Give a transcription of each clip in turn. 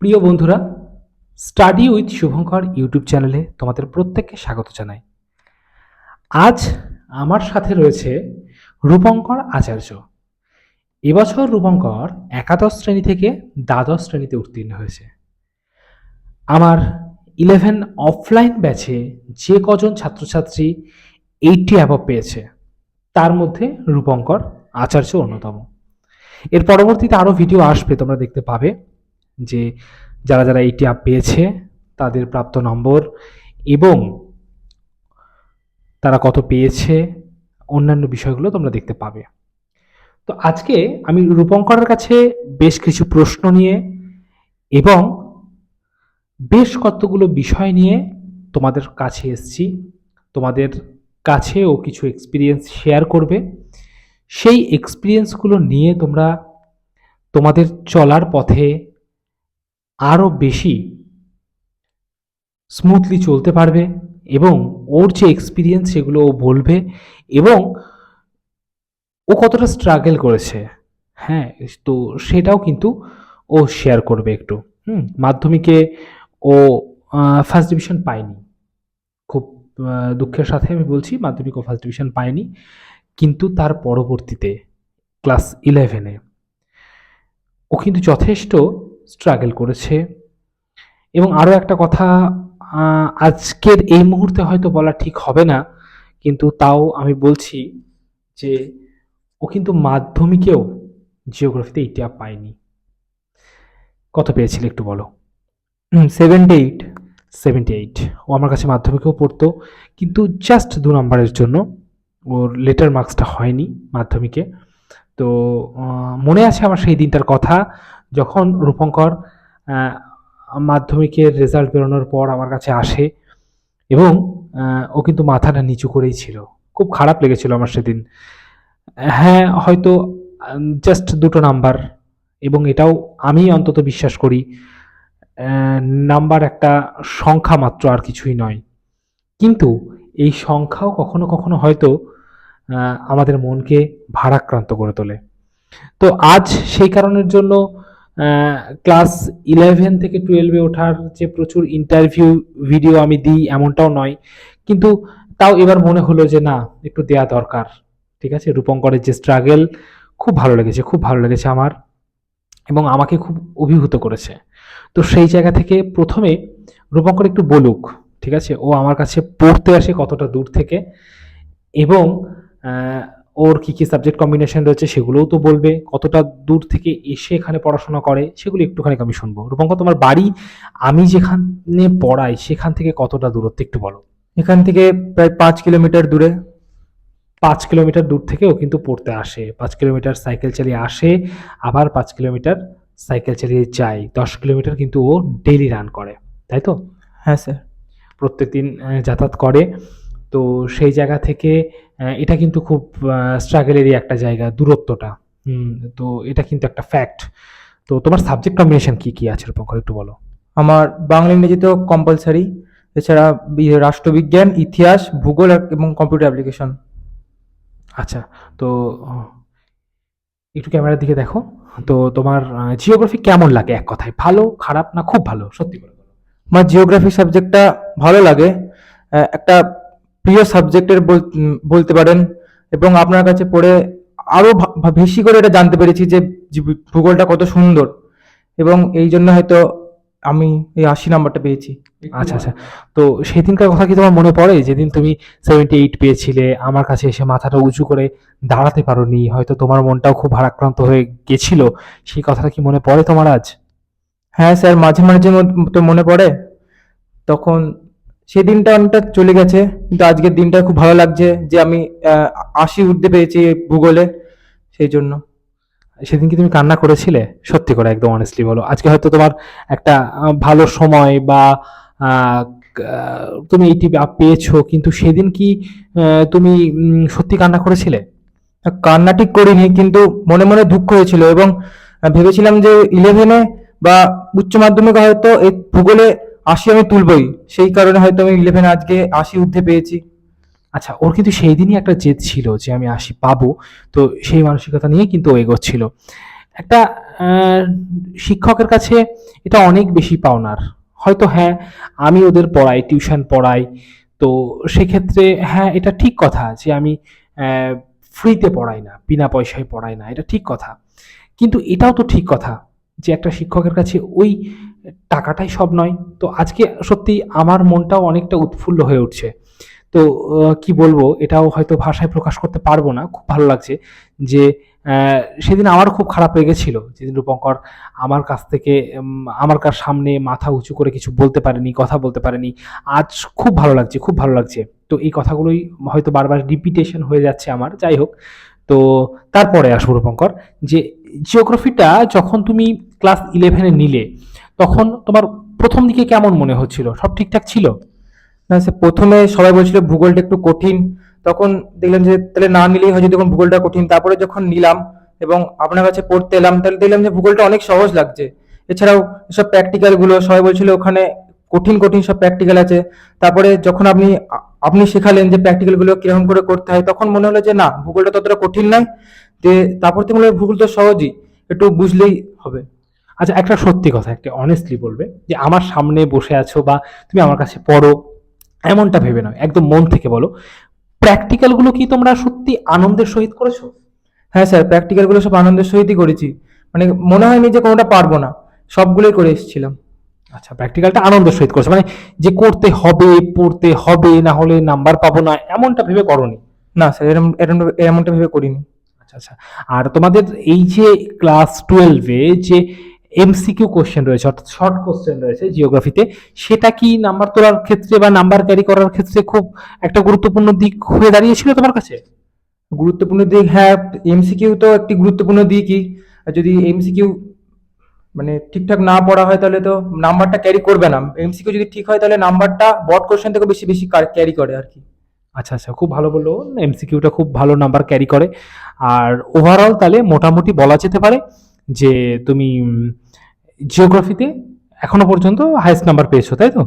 প্রিয় বন্ধুরা study with Shubhankar YouTube চ্যানেলে তোমাদের প্রত্যেককে স্বাগত জানাই। আজ আমার সাথে রয়েছে রূপঙ্কর আচার্য। এবছর রূপঙ্কর একাদশ শ্রেণি থেকে দ্বাদশ শ্রেণীতে উত্তীর্ণ হয়েছে। আমার ইলেভেন অফলাইন ব্যাচে যে কজন ছাত্রছাত্রী এইটটি অ্যাবভ পেয়েছে, তার মধ্যে রূপঙ্কর আচার্য অন্যতম। এর পরবর্তীতে আরও ভিডিও আসবে, তোমরা দেখতে পাবে। যে যারা যারা এই আপ পেয়েছে, তাদের প্রাপ্ত নম্বর এবং তারা কত পেয়েছে, অন্যান্য বিষয়গুলো তোমরা দেখতে পাবে। তো আজকে আমি রূপঙ্করের কাছে বেশ কিছু প্রশ্ন নিয়ে এবং বেশ কতগুলো বিষয় নিয়ে তোমাদের কাছে এসেছি। তোমাদের কাছে ও কিছু এক্সপিরিয়েন্স শেয়ার করবে। সেই এক্সপিরিয়েন্সগুলো নিয়ে তোমরা তোমাদের চলার পথে আরও বেশি স্মুথলি চলতে পারবে এবং ওর যে এক্সপিরিয়েন্স সেগুলো ও বলবে এবং ও কতটা স্ট্রাগল করেছে। হ্যাঁ তো সেটাও কিন্তু ও শেয়ার করবে একটু। হুম, মাধ্যমিকে ও ফার্স্ট ডিভিশন পায়নি। খুব দুঃখের সাথে আমি বলছি, মাধ্যমিক ও ফার্স্ট ডিভিশন পায়নি। কিন্তু তার পরবর্তীতে ক্লাস ইলেভেনে ও কিন্তু যথেষ্ট স্ট্রাগল করেছে। এবং আরও একটা কথা আজকের এই মুহূর্তে হয়তো বলা ঠিক হবে না কিন্তু তাও আমি বলছি যে ও কিন্তু মাধ্যমিকেও জিওগ্রাফিতে এইটি পায়নি। কত পেয়েছিল একটু বলো? সেভেন্টি এইট সেভেন্টি এইট ও আমার কাছে মাধ্যমিকেও পড়তো কিন্তু জাস্ট দু নম্বরের জন্য ওর লেটার মার্কসটা হয়নি মাধ্যমিকে। তো মনে আছে আমার সেই দিনটার কথা? যখন রূপঙ্কর মাধ্যমিকের রেজাল্ট বেরোনোর পর আমার কাছে আসে এবং ও কিন্তু মাথাটা নিচু করেই ছিল। খুব খারাপ লেগেছিল আমার সেদিন। হ্যাঁ হয়তো জাস্ট দুটো নাম্বার এবং এটাও আমি অন্তত বিশ্বাস করি নাম্বার একটা সংখ্যা মাত্র আর কিছুই নয়। কিন্তু এই সংখ্যাও কখনো কখনো হয়তো আমাদের মনকে ভারাক্রান্ত করে তোলে। তো আজ সেই কারণের জন্য ক্লাস ইলেভেন থেকে টুয়েলভে ওঠার যে প্রচুর ইন্টারভিউ ভিডিও আমি দিই, এমনটাও নয়। কিন্তু তাও এবার মনে হলো যে না, একটু দেয়া দরকার। ঠিক আছে? রূপঙ্করের যে স্ট্রাগল খুব ভালো লেগেছে, খুব ভালো লেগেছে আমার এবং আমাকে খুব অভিভূত করেছে। তো সেই জায়গা থেকে প্রথমে রূপঙ্কর একটু বলুক, ঠিক আছে? ও আমার কাছে পড়তে আসে কতটা দূর থেকে এবং ওর কি কি সাবজেক্ট কম্বিনেশন রয়েছে সেগুলোও তো বলবে কতটা দূর থেকে এসে এখানে পড়াশোনা করে সেগুলো একটুখানি আমি শুনব। রূপঙ্কর তোমার বাড়ি আমি যেখানে পড়াই সেখান থেকে কতটা দূরত্ব একটু বলো। এখান থেকে প্রায় পাঁচ কিলোমিটার দূরে। পাঁচ কিলোমিটার দূর থেকেও কিন্তু পড়তে আসে পাঁচ কিলোমিটার সাইকেল চালিয়ে আসে আবার পাঁচ কিলোমিটার সাইকেল চালিয়ে যায় দশ কিলোমিটার কিন্তু ও ডেলি রান করে তাই তো? হ্যাঁ স্যার প্রত্যেকদিন আহ, যাতায়াত করে। তো সেই জায়গা থেকে এটা কিন্তু খুব স্ট্রাগলেরই একটা জায়গা দূরত্বটা। তো এটা কিন্তু একটা ফ্যাক্ট তো তোমার সাবজেক্ট কম্বিনেশন কি কি আছে রূপঙ্কর একটু বলো? আমার বাংলা ইংরেজি তো কম্পালসারি এছাড়া রাষ্ট্রবিজ্ঞান ইতিহাস ভূগোল এবং কম্পিউটার অ্যাপ্লিকেশন আচ্ছা তো একটু ক্যামেরার দিকে দেখো। তো তোমার জিওগ্রাফি কেমন লাগে এক কথায়? ভালো খারাপ না খুব ভালো? সত্যি করে আমার জিওগ্রাফি সাবজেক্টটা ভালো লাগে। একটা প্রিয় সাবজেক্টের বলতে পারেন এবং আপনার কাছে পড়ে আরও বেশি করে এটা জানতে পেরেছি যে ভূগোলটা কত সুন্দর এবং এই জন্য হয়তো আমি এই আশি নাম্বারটা পেয়েছি। আচ্ছা আচ্ছা। তো সেই দিনকার কথা কি তোমার মনে পড়ে? যেদিন তুমি সেভেন্টি এইট পেয়েছিলে আমার কাছে এসে মাথাটা উঁচু করে দাঁড়াতে পারোনি হয়তো তোমার মনটাও খুব ভারাক্রান্ত হয়ে গেছিল সেই কথাটা কি মনে পড়ে তোমার আজ? হ্যাঁ স্যার মাঝে মাঝে তো মনে পড়ে। তখন সেই দিনটা অনেকটা চলে গেছে, কিন্তু আজকের দিনটা খুব ভালো লাগছে যে আমি আশি উঠতে পেরেছি ভূগোলে, সেই জন্য। সেদিন কি তুমি কান্না করেছিলে? সত্যি করে একদম অনেস্টলি বলো। আজকে হয়তো তোমার একটা ভালো সময় বা তুমি এইটি পেয়েছ, কিন্তু সেদিন কি তুমি সত্যি কান্না করেছিলে? কান্না ঠিক করিনি, কিন্তু মনে মনে দুঃখ হয়েছিল এবং ভেবেছিলাম যে ইলেভেনে বা উচ্চ মাধ্যমিকে হয়তো এই ভূগোলে আশি আমি তুলবই। সেই কারণে হয়তো আমি ইলেভেনে আজকে আশি উঠতে পেয়েছি আচ্ছা ওর কিন্তু সেই দিনই একটা জেদ ছিল যে আমি আশি পাবো। তো সেই মানসিকতা নিয়ে কিন্তু ও এগোচ্ছিল। একটা শিক্ষকের কাছে এটা অনেক বেশি পাওনার। হয়তো হ্যাঁ আমি ওদের পড়াই, টিউশন পড়াই। তো সেক্ষেত্রে হ্যাঁ এটা ঠিক কথা যে আমি ফ্রিতে পড়াই না, বিনা পয়সায় পড়াই না। এটা ঠিক কথা। কিন্তু এটাও তো ঠিক কথা যে একটা শিক্ষকের কাছে ওই টাকাটাই সব নয়। তো আজকে সত্যি আমার মনটাও অনেকটা উৎফুল্ল হয়ে উঠছে। তো কি বলব? এটাও হয়তো ভাষায় প্রকাশ করতে পারব না। খুব ভালো লাগছে যে সেদিন আমার খুব খারাপ লেগেছিল। যেদিন রূপঙ্কর আমার কাছ থেকে আমার কার সামনে মাথা উঁচু করে কিছু বলতে পারেনি, কথা বলতে পারেনি। আজ খুব ভালো লাগছে, খুব ভালো লাগছে। তো এই কথাগুলোই হয়তো বারবার রিপিটেশন হয়ে যাচ্ছে আমার। যাই হোক, তো তারপরে আসব রূপঙ্কর। যে জিওগ্রাফিটা যখন তুমি ক্লাস ইলেভেনে নিলে তখন তোমার প্রথম দিকে কেমন মনে হচ্ছিল? সব ঠিকঠাক ছিল? না, সে প্রথমে সবাই বলছিল ভূগোলটা একটু কঠিন। তখন দেখলাম যে, তাহলে না নিলেই হয় যদি তখন ভূগোলটা কঠিন। তারপরে যখন নিলাম এবং আপনার কাছে পড়তে এলাম, তাহলে দেখলাম যে ভূগোলটা অনেক সহজ লাগছে। এছাড়াও সব প্র্যাকটিক্যালগুলো, সবাই বলছিল ওখানে কঠিন কঠিন সব প্র্যাকটিক্যাল আছে। তারপরে যখন আপনি আপনি শেখালেন যে প্র্যাকটিক্যালগুলো কীরকম করে করতে হয়, তখন মনে হলো যে, না, ভূগোলটা ততটা কঠিন নয়। যে, তারপর থেকে মনে ভূগোল তো সহজই, একটু বুঝলেই হবে। আচ্ছা একটা সত্যি কথা একটা অনেস্টলি বলবে যে আমার সামনে বসে আছো বা তুমি আমার কাছে পড়ো এমনটা ভেবে নয় একদম মন থেকে বলো। প্র্যাকটিক্যালগুলো কি তোমরা সত্যি আনন্দের সহিত করেছ? হ্যাঁ স্যার প্র্যাকটিক্যালগুলো সব আনন্দের সহিতই করেছি। মানে মনে হয়নি যে কোনোটা পারব না সবগুলোই করে এসেছিলাম। আচ্ছা প্র্যাকটিক্যালটা আনন্দের সহিত করেছ মানে যে করতে হবে পড়তে হবে না হলে নাম্বার পাবো না এমনটা ভেবে করনি? না স্যার এরম এরম এমনটা ভেবে করিনি। আচ্ছা আচ্ছা। আর তোমাদের এই যে ক্লাস টুয়েলভে যে এমসিকিউ কোশ্চেন রয়েছে, অর্থাৎ শর্ট কোশ্চেন রয়েছে জিওগ্রাফিতে সেটা কি নাম্বার তোলার ক্ষেত্রে বা নাম্বার ক্যারি করার ক্ষেত্রে খুব একটা গুরুত্বপূর্ণ দিক হয়ে দাঁড়িয়েছিল তোমার কাছে? গুরুত্বপূর্ণ দিক হ্যাঁ এমসিকিউ তো একটি গুরুত্বপূর্ণ দিকই। যদি এমসিকিউ মানে ঠিকঠাক না পড়া হয় তাহলে তো নাম্বারটা ক্যারি করবে না। এমসিকিউ যদি ঠিক হয় তাহলে নাম্বারটা বট কোশ্চেন থেকে বেশি বেশি ক্যারি করে আর কি। আচ্ছা আচ্ছা খুব ভালো বলল। এমসিকিউটা খুব ভালো নাম্বার ক্যারি করে। আর ওভারঅল তাহলে মোটামুটি বলা যেতে পারে যে তুমি জিওগ্রাফিতে এখনও পর্যন্ত হাইয়েস্ট নাম্বার পেয়েছ, তাই তো?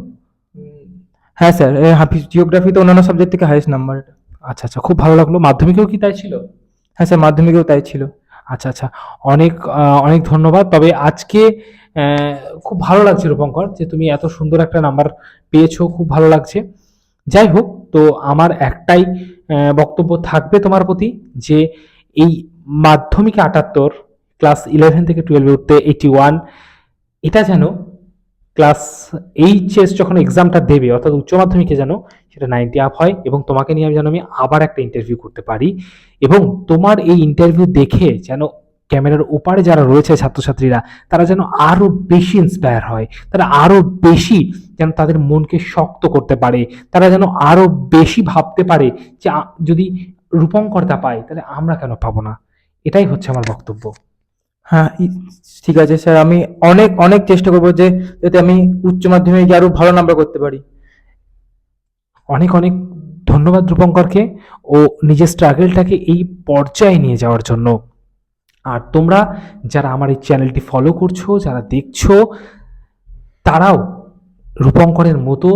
হ্যাঁ স্যার হাফিজ জিওগ্রাফিতে অন্যান্য সাবজেক্ট থেকে হাইয়েস্ট নাম্বার আচ্ছা আচ্ছা খুব ভালো লাগল। মাধ্যমিকেও কি তাই ছিল? হ্যাঁ স্যার মাধ্যমিকেও তাই ছিল। আচ্ছা আচ্ছা অনেক অনেক ধন্যবাদ। তবে আজকে খুব ভালো লাগছে রূপঙ্কর, যে তুমি এত সুন্দর একটা নাম্বার পেয়েছ, খুব ভালো লাগছে। যাই হোক, তো আমার একটাই বক্তব্য থাকবে তোমার প্রতি, যে এই মাধ্যমিকে আটাত্তর ক্লাস ইলেভেন থেকে টুয়েলভে উঠতে এইটি ওয়ান এটা যেন ক্লাস এইচএস যখন এক্সামটা দেবে, অর্থাৎ উচ্চ মাধ্যমিকে যেন সেটা নাইনটি আপ হয় এবং তোমাকে নিয়ে আমি যেন আমি আবার একটা ইন্টারভিউ করতে পারি এবং তোমার এই ইন্টারভিউ দেখে যেন ক্যামেরার ওপারে যারা রয়েছে ছাত্রছাত্রীরা, তারা যেন আরও বেশি ইন্সপায়ার হয়, তারা আরও বেশি যেন তাদের মনকে শক্ত করতে পারে, তারা যেন আরও বেশি ভাবতে পারে যে যদি রূপঙ্কর্তা পায়, তাহলে আমরা কেন পাবো না? এটাই হচ্ছে আমার বক্তব্য। হ্যাঁ ঠিক আছে স্যার, আমি অনেক অনেক চেষ্টা করব যে যাতে আমি উচ্চ মাধ্যমিকে আরও ভালো নাম্বার করতে পারি। অনেক অনেক ধন্যবাদ রূপঙ্করকে ও নিজের স্ট্রাগলটাকে এই পর্যায়ে নিয়ে যাওয়ার জন্য। আর তোমরা যারা আমার এই চ্যানেলটি ফলো করছ, যারা দেখছ, তারাও রূপঙ্করের মতো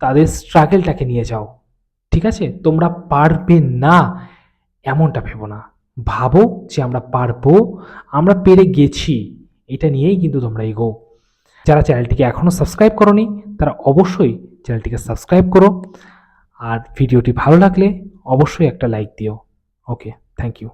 তাদের স্ট্রাগলটাকে নিয়ে যাও। ঠিক আছে? তোমরা পারবে না, এমনটা ভেবো না। ভাবো যে আমরা পারব, আমরা পেরে গেছি। এটা নিয়েই কিন্তু তোমরা এগো। যারা চ্যানেলটিকে এখনও সাবস্ক্রাইব করনি, তারা অবশ্যই চ্যানেলটিকে সাবস্ক্রাইব করো। আর ভিডিওটি ভালো লাগলে অবশ্যই একটা লাইক দিও। Okay, thank you.